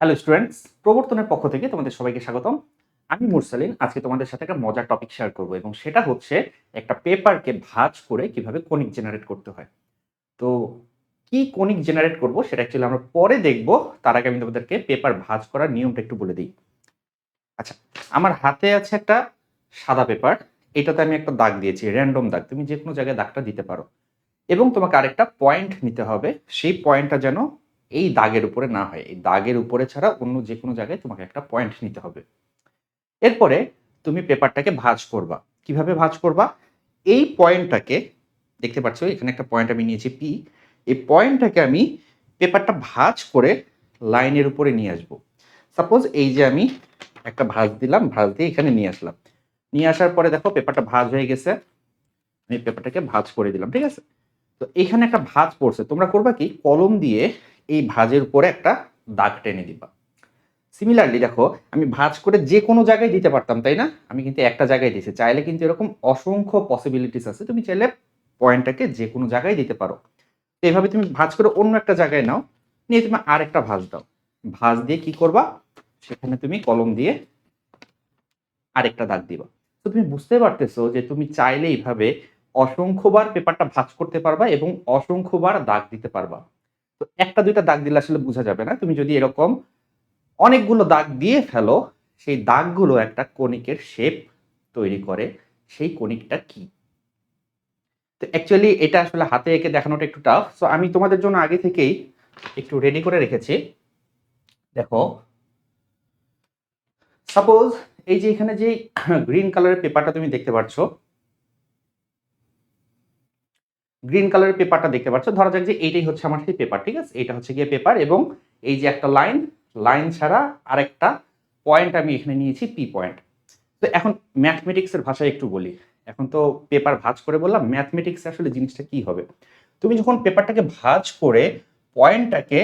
Hello students প্রবর্তনের পক্ষ থেকে তোমাদের সবাইকে স্বাগতম। আমি মুরসালিন। আজকে তোমাদের সাথে একটা মজার টপিক শেয়ার করব এবং সেটা হচ্ছে একটা পেপারকে ভাঁজ করে কীভাবে কনিক জেনারেট করতে হয়। তো কি কনিক জেনারেট করব সেটা অ্যাকচুয়ালি আমরা পরে দেখব। তার আগে আমি তোমাদেরকে পেপার ভাঁজ করার নিয়মটা একটু বলে দিই। আচ্ছা আমার হাতে আছে একটা সাদা পেপার এটাতে আমি একটা দাগ দিয়েছি র্যান্ডম দাগ। তুমি যে কোনো জায়গায় দাগটা দিতে পারো। এবং তোমাকে আরেকটা পয়েন্ট নিতে হবে। সেই পয়েন্টটা যেন এই দাগের উপরে না হয়। এই দাগের উপরে ছাড়া অন্য যে কোনো জায়গায় তোমাকে একটা পয়েন্ট নিতে হবে। এরপরে তুমি পেপারটাকে ভাঁজ করবা। কীভাবে ভাঁজ করবা? এই পয়েন্টটাকে দেখতে পাচ্ছ, এখানে একটা পয়েন্ট আমি নিয়েছি পি এই পয়েন্টটাকে আমি পেপারটা ভাঁজ করে লাইনের উপরে নিয়ে আসব। সাপোজ এই যে আমি একটা ভাঁজ দিলাম, ভাঁজ দিয়ে এখানে নিয়ে আসলাম। নিয়ে আসার পরে দেখো পেপারটা ভাঁজ হয়ে গেছে। আমি পেপারটাকে ভাঁজ করে দিলাম, ঠিক আছে? তো এখানে একটা ভাঁজ পড়ছে। তোমরা করবা কি? কলম দিয়ে এই ভাঁজের উপরে একটা দাগ টেনে দিবা। সিমিলারলি দেখো, আমি ভাঁজ করে যে কোনো জায়গায় দিতে পারতাম, তাই না? আমি কিন্তু একটা জায়গায় দিয়েছি। চাইলে কিন্তু এরকম অসংখ্য পসিবিলিটিস আছে। তুমি চাইলে পয়েন্টটাকে যে কোনো জায়গায় দিতে পারো। তো এইভাবে তুমি ভাঁজ করে অন্য একটা জায়গায় নাও। নিয়ে তুমি আরেকটা ভাঁজ দাও। ভাঁজ দিয়ে কি করবা? সেখানে তুমি কলম দিয়ে আরেকটা দাগ দিবা। তো তুমি বুঝতে পারতেছো যে তুমি চাইলে এইভাবে অসংখ্যবার পেপারটা ভাঁজ করতে পারবা এবং অসংখ্যবার দাগ দিতে পারবা। তো একটা, দুইটা দাগ দিলে আসলে বোঝা যাবে না। তুমি যদি এরকম অনেকগুলো দাগ দিয়ে ফেলো, সেই দাগগুলো একটা কণিকের শেপ তৈরি করে। সেই কণিকটা কি? তো অ্যাকচুয়ালি এটা আসলে হাতে এঁকে দেখানোটা একটু টাফ সো আমি তোমাদের জন্য আগে থেকেই একটু রেডি করে রেখেছি। দেখো সাপোজ এই যে এখানে যে গ্রিন কালারের পেপারটা তুমি দেখতে পাচ্ছ গ্রিন কালারের পেপারটা দেখতে পাচ্ছ। ধরা যাক যে এইটাই হচ্ছে আমার সেই পেপার ঠিক আছে? এটা হচ্ছে গিয়ে পেপার এবং এই যে একটা লাইন লাইন ছাড়া আরেকটা পয়েন্ট আমি এখানে নিয়েছি পি পয়েন্ট তো এখন ম্যাথমেটিক্সের ভাষায় একটু বলি। এখন তো পেপার ভাঁজ করে বললাম ম্যাথমেটিক্স আসলে জিনিসটা কি হবে? তুমি যখন পেপারটাকে ভাঁজ করে পয়েন্টটাকে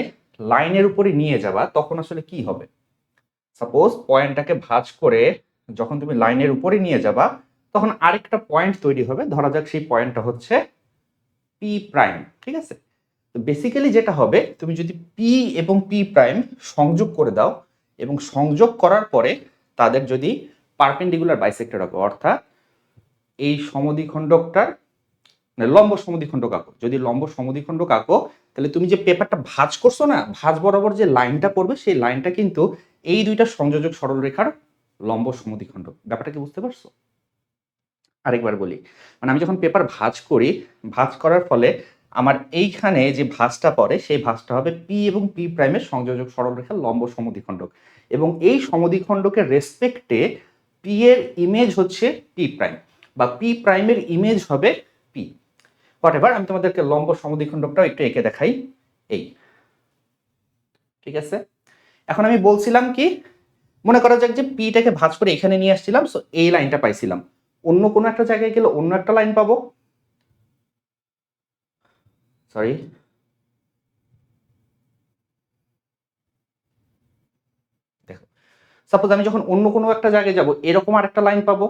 লাইনের উপরে নিয়ে যাবা, তখন আসলে কি হবে? সাপোজ পয়েন্টটাকে ভাঁজ করে যখন তুমি লাইনের উপরে নিয়ে যাবা, তখন আরেকটা পয়েন্ট তৈরি হবে। ধরা যাক সেই পয়েন্টটা হচ্ছে পি প্রাইম ঠিক আছে? তো বেসিক্যালি যেটা হবে, তুমি যদি পি এবং পি প্রাইম সংযোগ করে দাও এবং সংযোগ করার পরে তাদের যদি পারপেন্ডিকুলার বাইসেক্টর আঁকো, অর্থাৎ এই সমদ্বিখণ্ডকটার মানে লম্ব সমদ্বিখণ্ডক আঁকো। যদি লম্ব সমদ্বিখণ্ডক আঁকো, তাহলে তুমি যে পেপারটা ভাঁজ করছ না, ভাঁজ বরাবর যে লাইনটা পড়বে, সেই লাইনটা কিন্তু এই দুইটা সংযোজক সরলরেখার লম্ব সমদ্বিখণ্ডক। ব্যাপারটা কি বুঝতে পারছ? আরেকবার বলি। মানে আমি যখন পেপার ভাঁজ করি, ভাঁজ করার ফলে আমার এইখানে যে ভাঁজটা পড়ে, সেই ভাঁজটা হবে পি এবং পি প্রাইমের সংযোজক সরলরেখার লম্ব সমদ্বিখণ্ডক। এবং এই সমদ্বিখণ্ডকের রেসপেক্টে পি এর ইমেজ হচ্ছে পি প্রাইম বা পি প্রাইমের ইমেজ হবে পি হোয়াট এভার আমি তোমাদেরকে লম্ব সমদ্বিখণ্ডকটাও একটু এঁকে দেখাই। এই। ঠিক আছে? এখন আমি বলছিলাম কি, মনে করা যাক যে পিটাকে ভাঁজ করে এখানে নিয়ে আসছিলাম সো এই লাইনটা পাইছিলাম। অন্য কোনো একটা জায়গায় গেলে অন্য একটা লাইন পাবো? সরি দেখো সাপোজ আমি যখন অন্য কোনো একটা জায়গায় যাব, এরকম আর একটা লাইন পাবো।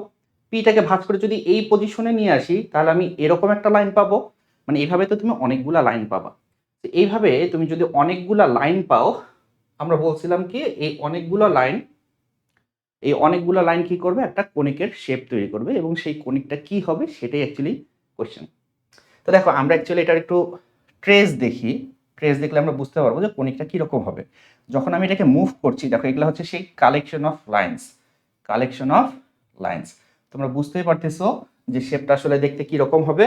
পিটাকে ভাঁজ করে যদি এই পজিশনে নিয়ে আসি, তাহলে আমি এরকম একটা লাইন পাবো। মানে এইভাবে তো তুমি অনেকগুলা লাইন পাবা। তো এইভাবে তুমি যদি অনেকগুলা লাইন পাও, আমরা বলছিলাম কি, এই অনেকগুলো লাইন এই অনেকগুলো লাইন কি করবে? একটা কণিকের শেপ তৈরি করবে এবং সেই কণিকটা কি হবে সেটাই অ্যাকচুয়ালি কোয়েশ্চেন তো দেখো, আমরা অ্যাকচুয়ালি এটার একটু ট্রেস দেখি। ট্রেস দেখলে আমরা বুঝতে পারব যে কণিকটা কীরকম হবে। যখন আমি এটাকে মুভ করছি, দেখো, এগুলো হচ্ছে সেই collection of lines collection of lines তোমরা বুঝতেই পারতেছো যে শেপটা আসলে দেখতে কীরকম হবে?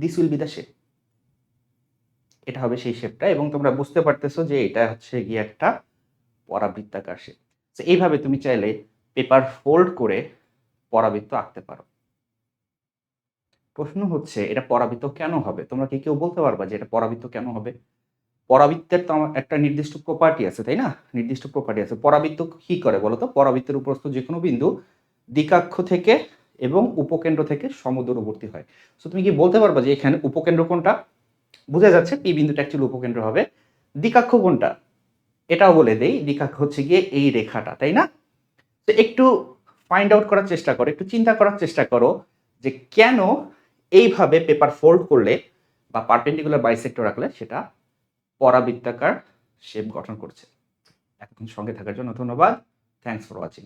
This will be the shape এটা হবে সেই শেপটা এবং তোমরা বুঝতে পারতেছো যে এটা হচ্ছে গিয়ে একটা পরাবৃত্তাকার শেপ তো এইভাবে তুমি চাইলে পেপার ফোল্ড করে পরাবৃত্ত আঁকতে পারো। প্রশ্ন হচ্ছে, এটা পরাবৃত্ত কেন হবে? তোমরা কি কেউ বলতে পারবা যে এটা পরাবৃত্ত কেন হবে? পরাবৃত্তের তো একটা নির্দিষ্ট প্রপার্টি আছে, তাই না? নির্দিষ্ট প্রপার্টি আছে। পরাবৃত্ত কি করে বলো তো পরাবৃত্তের উপরস্থ যে কোনো বিন্দু দ্বিকাক্ষ থেকে এবং উপকেন্দ্র থেকে সমদূরবর্তী হয়। সো তুমি কি বলতে পারবা যে এখানে উপকেন্দ্র কোনটা? বোঝা যাচ্ছে পি বিন্দুটা অ্যাকচুয়ালি উপকেন্দ্র হবে। দ্বিকাক্ষ কোনটা? এটাও বলে দেই, দ্বিকাক্ষ হচ্ছে গিয়ে এই রেখাটা, তাই না? তো একটু ফাইন্ড আউট করার চেষ্টা করো, একটু চিন্তা করার চেষ্টা করো যে কেন এইভাবে পেপার ফোল্ড করলে বা পারপেন্ডিকুলার বাইসেক্টর রাখলে সেটা পরাবৃত্তাকার শেপ গঠন করছে। এতক্ষণ সঙ্গে থাকার জন্য ধন্যবাদ। Thanks for watching